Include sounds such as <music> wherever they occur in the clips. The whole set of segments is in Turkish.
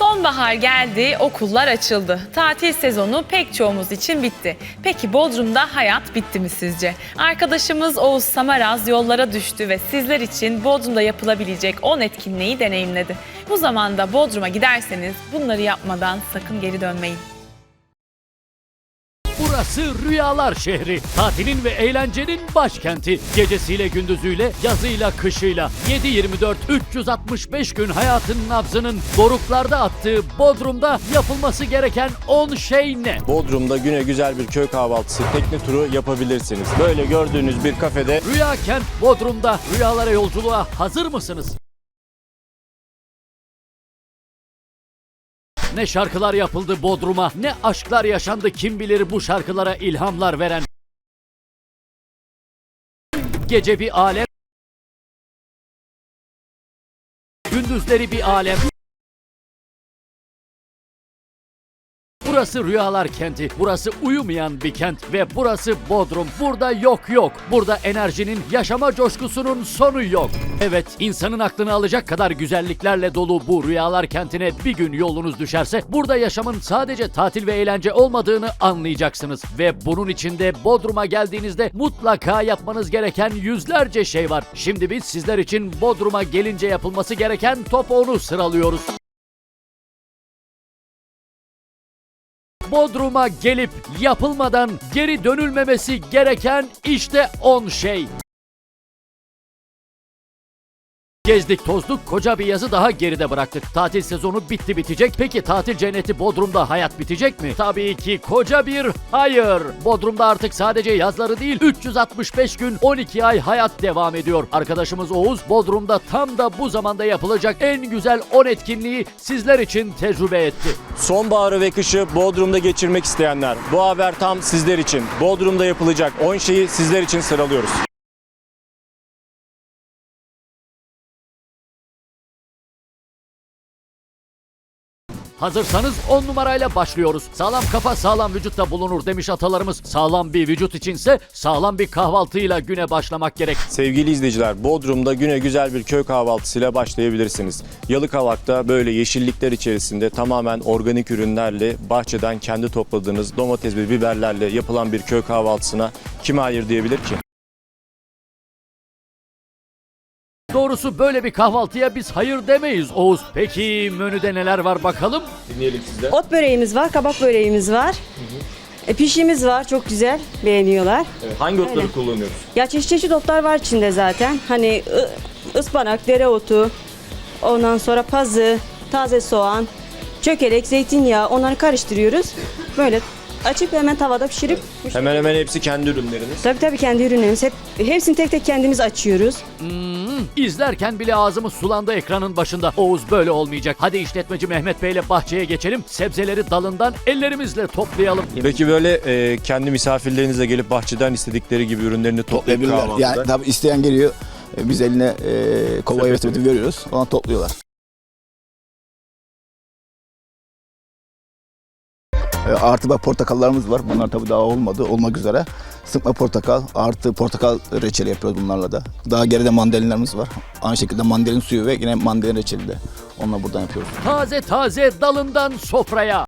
Sonbahar geldi, okullar açıldı. Tatil sezonu pek çoğumuz için bitti. Peki Bodrum'da hayat bitti mi sizce? Arkadaşımız Oğuz Samaraz yollara düştü ve sizler için Bodrum'da yapılabilecek 10 etkinliği deneyimledi. Bu zamanda Bodrum'a giderseniz bunları yapmadan sakın geri dönmeyin. Burası rüyalar şehri. Tatilin ve eğlencenin başkenti. Gecesiyle gündüzüyle, yazıyla kışıyla 7-24 365 gün hayatın nabzının doruklarda attığı Bodrum'da yapılması gereken 10 şey ne? Bodrum'da güne güzel bir köy kahvaltısı, tekne turu yapabilirsiniz. Böyle gördüğünüz bir kafede Rüya Kent Bodrum'da rüyalara yolculuğa hazır mısınız? Ne şarkılar yapıldı Bodrum'a, ne aşklar yaşandı kim bilir bu şarkılara ilhamlar veren. Gece bir alem, gündüzleri bir alem. Burası rüyalar kenti, burası uyumayan bir kent ve burası Bodrum. Burada yok yok. Burada enerjinin, yaşama coşkusunun sonu yok. Evet, insanın aklını alacak kadar güzelliklerle dolu bu rüyalar kentine bir gün yolunuz düşerse burada yaşamın sadece tatil ve eğlence olmadığını anlayacaksınız. Ve bunun içinde Bodrum'a geldiğinizde mutlaka yapmanız gereken yüzlerce şey var. Şimdi biz sizler için Bodrum'a gelince yapılması gereken top 10'u sıralıyoruz. Bodrum'a gelip yapılmadan geri dönülmemesi gereken işte 10 şey. Gezdik tozduk koca bir yazı daha geride bıraktık. Tatil sezonu bitti bitecek. Peki tatil cenneti Bodrum'da hayat bitecek mi? Tabii ki koca bir hayır. Bodrum'da artık sadece yazları değil 365 gün 12 ay hayat devam ediyor. Arkadaşımız Oğuz Bodrum'da tam da bu zamanda yapılacak en güzel 10 etkinliği sizler için tecrübe etti. sonbaharı ve kışı Bodrum'da geçirmek isteyenler. Bu haber tam sizler için. Bodrum'da yapılacak 10 şeyi sizler için sıralıyoruz. Hazırsanız 10 numarayla başlıyoruz. Sağlam kafa sağlam vücutta bulunur demiş atalarımız. Sağlam bir vücut içinse sağlam bir kahvaltıyla güne başlamak gerek. Sevgili izleyiciler, Bodrum'da güne güzel bir köy kahvaltısıyla başlayabilirsiniz. Yalıkavak'ta böyle yeşillikler içerisinde tamamen organik ürünlerle, bahçeden kendi topladığınız domates ve biberlerle yapılan bir köy kahvaltısına kime hayır diyebilir ki? Doğrusu böyle bir kahvaltıya biz hayır demeyiz Oğuz. Peki menüde neler var bakalım? Dinleyelim sizden. Ot böreğimiz var, kabak böreğimiz var. E, pişimiz var, çok güzel, beğeniyorlar. Hangi otları Öyle. kullanıyoruz? Ya çeşit çeşit otlar var içinde zaten. Hani ı- ıspanak, dereotu, ondan sonra pazı, taze soğan, çökelek, zeytinyağı onları karıştırıyoruz. Böyle açıp hemen tavada pişirip Hemen hemen hepsi kendi ürünleriniz. Tabii tabii kendi ürünlerimiz. Hep, hepsini tek tek kendimiz açıyoruz. İzlerken bile ağzımız sulandı ekranın başında. Oğuz böyle olmayacak. Hadi işletmeci Mehmet Bey'le bahçeye geçelim. Sebzeleri dalından ellerimizle toplayalım. Peki böyle e, kendi misafirlerinizle gelip bahçeden istedikleri gibi ürünlerini toplayıp toplayabilirler. kahvaltıda. Yani tabii isteyen geliyor. e, Biz eline e, <laughs> sepeti veriyoruz. Ona topluyorlar. Artı bak portakallarımız var. Bunlar tabii daha olmadı. Olmak üzere. Sıkma portakal artı portakal reçeli yapıyoruz bunlarla da. Daha geride mandalinlerimiz var. Aynı şekilde mandalin suyu ve yine mandalin reçeli de. Onunla buradan yapıyoruz. Taze taze dalından sofraya.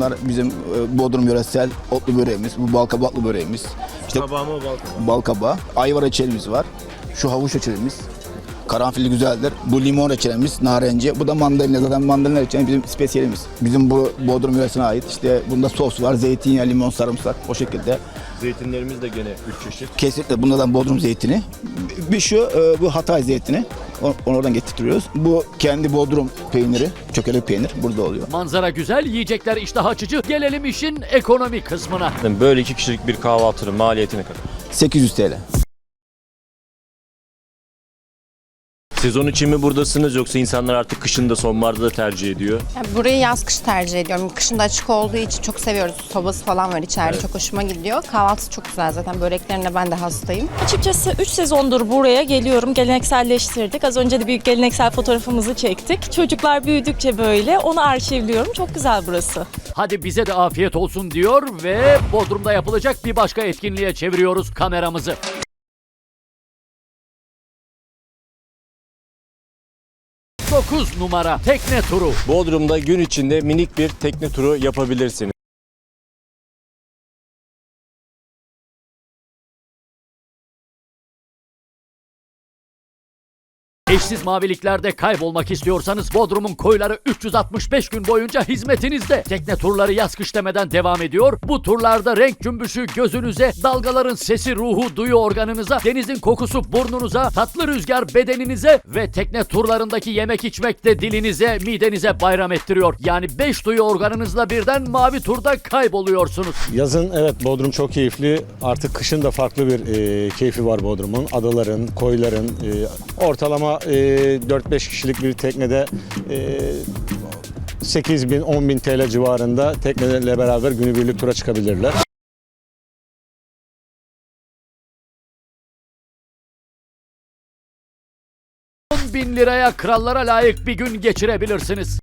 Bunlar bizim e, Bodrum yöresel otlu böreğimiz. Bu bal kabaklı böreğimiz. İşte Tabağı mı bal kabağı? bal kabağı. Ayva reçelimiz var. Şu havuç reçelimiz. Karanfilli güzeldir. Bu limon reçelimiz, narenci. Bu da mandalina. Zaten mandalina reçelimiz bizim spesiyelimiz. Bizim bu Bodrum yöresine ait. İşte bunda sos var. Zeytinyağı, limon, sarımsak. O şekilde. Zeytinlerimiz de gene 3 çeşit. Kesinlikle bunlardan Bodrum zeytini. Bir şu, e, bu Hatay zeytini. Onu onu oradan getirtiyoruz. Bu kendi Bodrum peyniri. Çökelek peynir. Burada oluyor. Manzara güzel, yiyecekler iştah açıcı. Gelelim işin ekonomi kısmına. Böyle iki kişilik bir kahvaltının maliyeti ne kadar? 800 TL. Sezon için mi buradasınız yoksa insanlar artık kışın da sonbaharda da tercih ediyor? Yani burayı yaz kış tercih ediyorum. Kışın da açık olduğu için çok seviyoruz. Sobası falan var içeride. Çok hoşuma gidiyor. Kahvaltısı çok güzel zaten. Böreklerine ben de hastayım. Açıkçası 3 sezondur buraya geliyorum. Gelenekselleştirdik. Az önce de büyük geleneksel fotoğrafımızı çektik. Çocuklar büyüdükçe böyle onu arşivliyorum. Çok güzel burası. Hadi bize de afiyet olsun diyor ve Bodrum'da yapılacak bir başka etkinliğe çeviriyoruz kameramızı. 9 numara tekne turu. Bodrum'da gün içinde minik bir tekne turu yapabilirsiniz. Eşsiz maviliklerde kaybolmak istiyorsanız Bodrum'un koyları 365 gün boyunca hizmetinizde. Tekne turları yaz kış demeden devam ediyor. Bu turlarda renk cümbüşü gözünüze, dalgaların sesi ruhu duyu organınıza, denizin kokusu burnunuza, tatlı rüzgar bedeninize ve tekne turlarındaki yemek içmek de dilinize, midenize bayram ettiriyor. Yani 5 duyu organınızla birden mavi turda kayboluyorsunuz. Yazın evet Bodrum çok keyifli. Artık kışın da farklı bir e, keyfi var Bodrum'un. Adaların, koyların, e, ortalama e, 4-5 kişilik bir teknede e, 8 bin, 10 bin TL civarında teknelerle beraber günübirlik tura çıkabilirler. bin liraya krallara layık bir gün geçirebilirsiniz.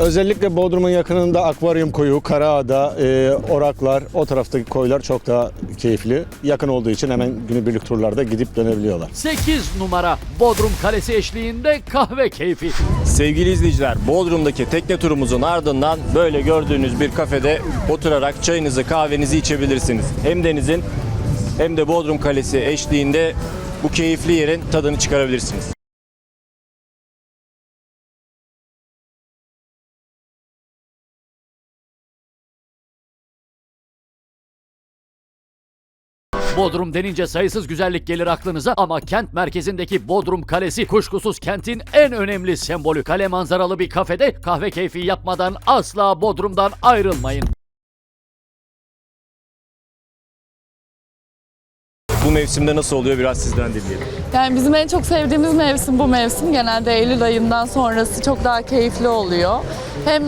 Özellikle Bodrum'un yakınında akvaryum koyu, Karaağa'da, e, Oraklar, o taraftaki koylar çok daha keyifli. Yakın olduğu için hemen günübirlik turlarda gidip dönebiliyorlar. 8 numara Bodrum Kalesi eşliğinde kahve keyfi. Sevgili izleyiciler, Bodrum'daki tekne turumuzun ardından böyle gördüğünüz bir kafede oturarak çayınızı kahvenizi içebilirsiniz. Hem denizin hem de Bodrum Kalesi eşliğinde bu keyifli yerin tadını çıkarabilirsiniz. Bodrum denince sayısız güzellik gelir aklınıza ama kent merkezindeki Bodrum Kalesi kuşkusuz kentin en önemli sembolü. Kale manzaralı bir kafede kahve keyfi yapmadan asla Bodrum'dan ayrılmayın. Bu mevsimde nasıl oluyor biraz sizden dinleyelim. Yani bizim en çok sevdiğimiz mevsim bu mevsim. Genelde Eylül ayından sonrası çok daha keyifli oluyor. Hem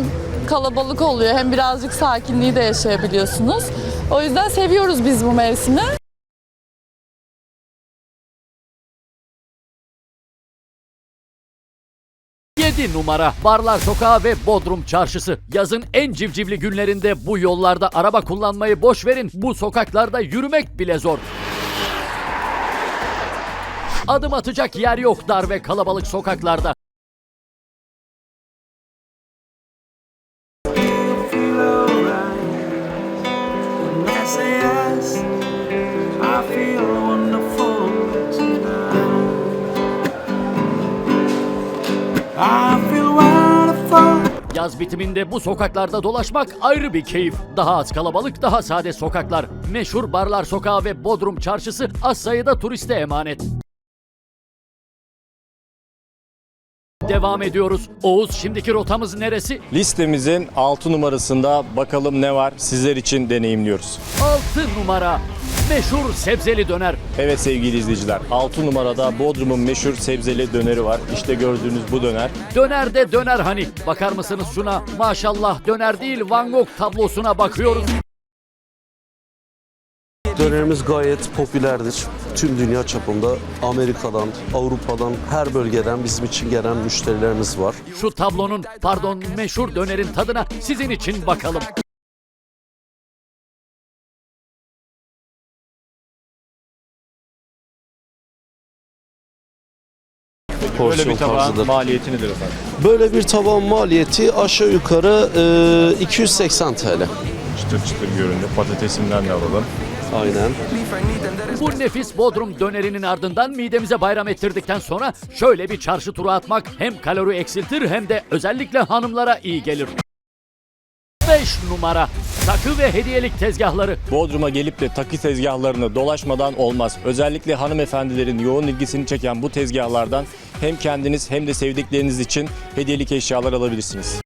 kalabalık oluyor hem birazcık sakinliği de yaşayabiliyorsunuz. O yüzden seviyoruz biz bu mevsimi. Yedi numara Barlar Sokağı ve Bodrum Çarşısı. Yazın en civcivli günlerinde bu yollarda araba kullanmayı boş verin. Bu sokaklarda yürümek bile zor. Adım atacak yer yok dar ve kalabalık sokaklarda. Yaz bitiminde bu sokaklarda dolaşmak ayrı bir keyif. Daha az kalabalık, daha sade sokaklar. Meşhur Barlar Sokağı ve Bodrum Çarşısı az sayıda turiste emanet. Devam ediyoruz. Oğuz şimdiki rotamız neresi? Listemizin 6 numarasında bakalım ne var sizler için deneyimliyoruz. 6 numara. Meşhur sebzeli döner. Evet sevgili izleyiciler 6 numarada Bodrum'un meşhur sebzeli döneri var. İşte gördüğünüz bu döner. Döner de döner hani. Bakar mısınız şuna? Maşallah döner değil Van Gogh tablosuna bakıyoruz. Dönerimiz gayet popülerdir. Tüm dünya çapında Amerika'dan, Avrupa'dan, her bölgeden bizim için gelen müşterilerimiz var. Şu tablonun pardon meşhur dönerin tadına sizin için bakalım. Böyle Porsiyon bir tabağın tarzıdır. maliyeti nedir efendim? Böyle bir taban maliyeti aşağı yukarı e, 280 TL. Çıtır çıtır göründü. Patatesinden de alalım. Aynen. Bu nefis Bodrum dönerinin ardından midemize bayram ettirdikten sonra şöyle bir çarşı turu atmak hem kalori eksiltir hem de özellikle hanımlara iyi gelir. 5 numara takı ve hediyelik tezgahları. Bodrum'a gelip de takı tezgahlarını dolaşmadan olmaz. Özellikle hanımefendilerin yoğun ilgisini çeken bu tezgahlardan hem kendiniz hem de sevdikleriniz için hediyelik eşyalar alabilirsiniz.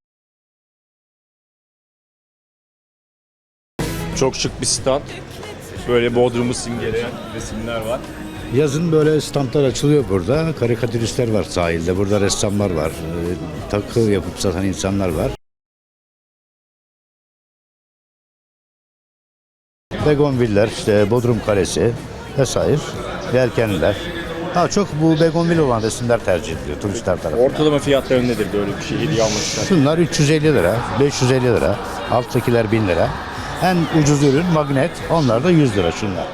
Çok şık bir stand. Böyle Bodrum'u simgeleyen resimler var. Yazın böyle standlar açılıyor burada. Karikatüristler var sahilde. Burada ressamlar var. Ee, Takı yapıp satan insanlar var. Begonviller, işte Bodrum Kalesi vesaire. Yelkenliler. Daha çok bu begonvil olan resimler tercih ediliyor turistler tarafından. Ortalama fiyatları nedir böyle bir şey hediye almak istersen? Şunlar 350 lira, 550 lira, alttakiler 1000 lira. En ucuz ürün magnet, onlar da 100 lira şunlar.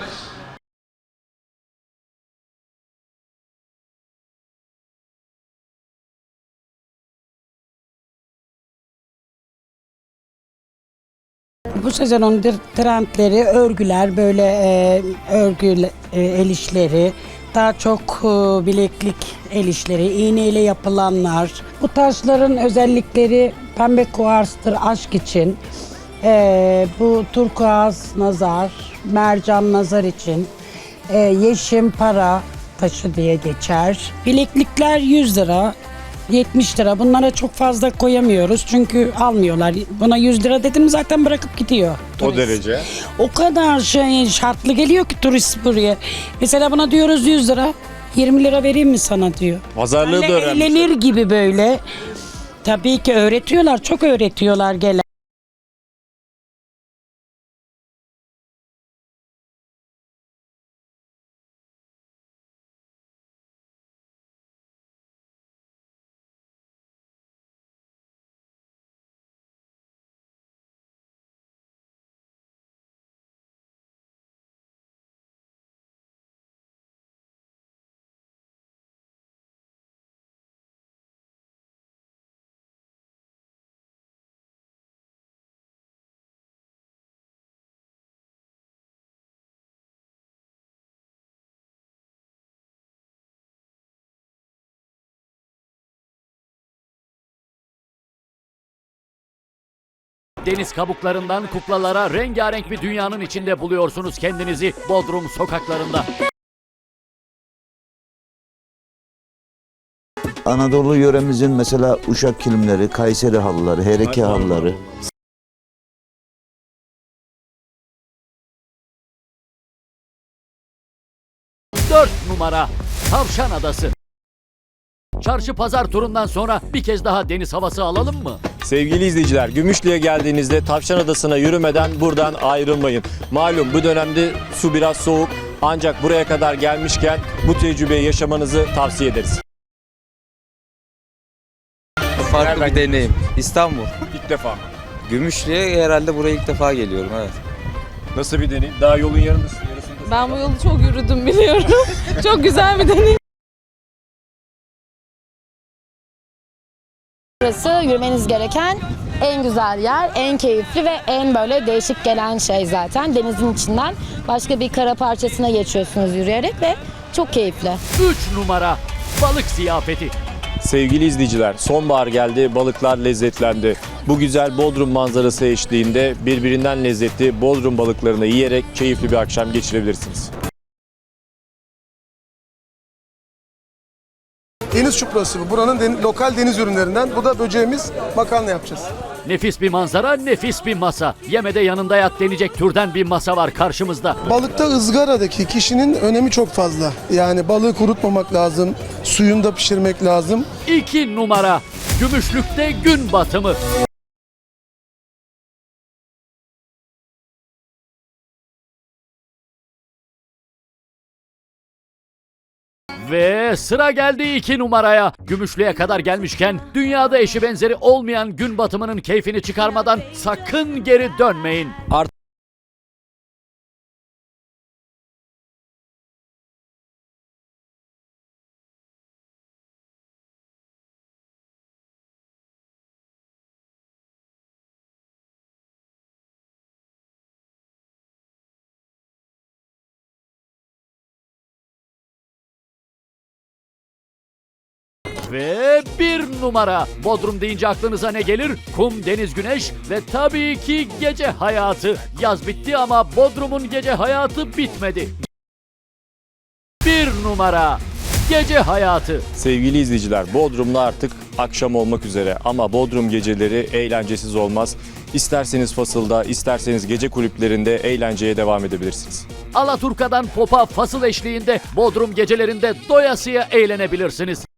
Bu sezonun trendleri örgüler, böyle e, örgü e, el işleri, daha çok e, bileklik el işleri, iğneyle yapılanlar. Bu taşların özellikleri pembe kuarstır aşk için. E, bu turkuaz nazar, mercan nazar için. E, yeşim para taşı diye geçer. Bileklikler 100 lira, 70 lira. Bunlara çok fazla koyamıyoruz çünkü almıyorlar. Buna 100 lira dedim zaten bırakıp gidiyor. O turist. derece. O kadar şey şartlı geliyor ki turist buraya. Mesela buna diyoruz 100 lira. 20 lira vereyim mi sana diyor. Pazarlığı da Böyle öğrenmişler. eğlenir gibi böyle. Tabii ki öğretiyorlar, çok öğretiyorlar gelen. Deniz kabuklarından kuklalara rengarenk bir dünyanın içinde buluyorsunuz kendinizi Bodrum sokaklarında. Anadolu yöremizin mesela Uşak kilimleri, Kayseri halıları, Hereke halıları. Dört numara Tavşan Adası. Çarşı pazar turundan sonra bir kez daha deniz havası alalım mı? Sevgili izleyiciler, Gümüşlü'ye geldiğinizde Tavşan Adası'na yürümeden buradan ayrılmayın. Malum bu dönemde su biraz soğuk ancak buraya kadar gelmişken bu tecrübeyi yaşamanızı tavsiye ederiz. Farklı bir deneyim. İstanbul. İlk defa. Gümüşlü'ye herhalde buraya ilk defa geliyorum evet. Nasıl bir deneyim? Daha yolun yarındasın, yarısındasın. Ben bu yolu çok yürüdüm biliyorum. <laughs> çok güzel bir deneyim. Burası yürümeniz gereken en güzel yer, en keyifli ve en böyle değişik gelen şey zaten. Denizin içinden başka bir kara parçasına geçiyorsunuz yürüyerek ve çok keyifli. Üç numara Balık ziyafeti. Sevgili izleyiciler, sonbahar geldi, balıklar lezzetlendi. Bu güzel Bodrum manzarası eşliğinde birbirinden lezzetli Bodrum balıklarını yiyerek keyifli bir akşam geçirebilirsiniz. Deniz çuprası bu. Buranın den- lokal deniz ürünlerinden. Bu da böceğimiz makarna yapacağız. Nefis bir manzara, nefis bir masa. Yemede yanında yat denecek türden bir masa var karşımızda. Balıkta ızgaradaki kişinin önemi çok fazla. Yani balığı kurutmamak lazım, suyunda pişirmek lazım. İki numara Gümüşlük'te gün batımı. Sıra geldi iki numaraya. Gümüşlü'ye kadar gelmişken dünyada eşi benzeri olmayan gün batımının keyfini çıkarmadan sakın geri dönmeyin. Ve bir numara. Bodrum deyince aklınıza ne gelir? Kum, deniz, güneş ve tabii ki gece hayatı. Yaz bitti ama Bodrum'un gece hayatı bitmedi. Bir numara. Gece hayatı. Sevgili izleyiciler, Bodrum'da artık akşam olmak üzere ama Bodrum geceleri eğlencesiz olmaz. İsterseniz fasılda, isterseniz gece kulüplerinde eğlenceye devam edebilirsiniz. Alaturka'dan popa fasıl eşliğinde Bodrum gecelerinde doyasıya eğlenebilirsiniz.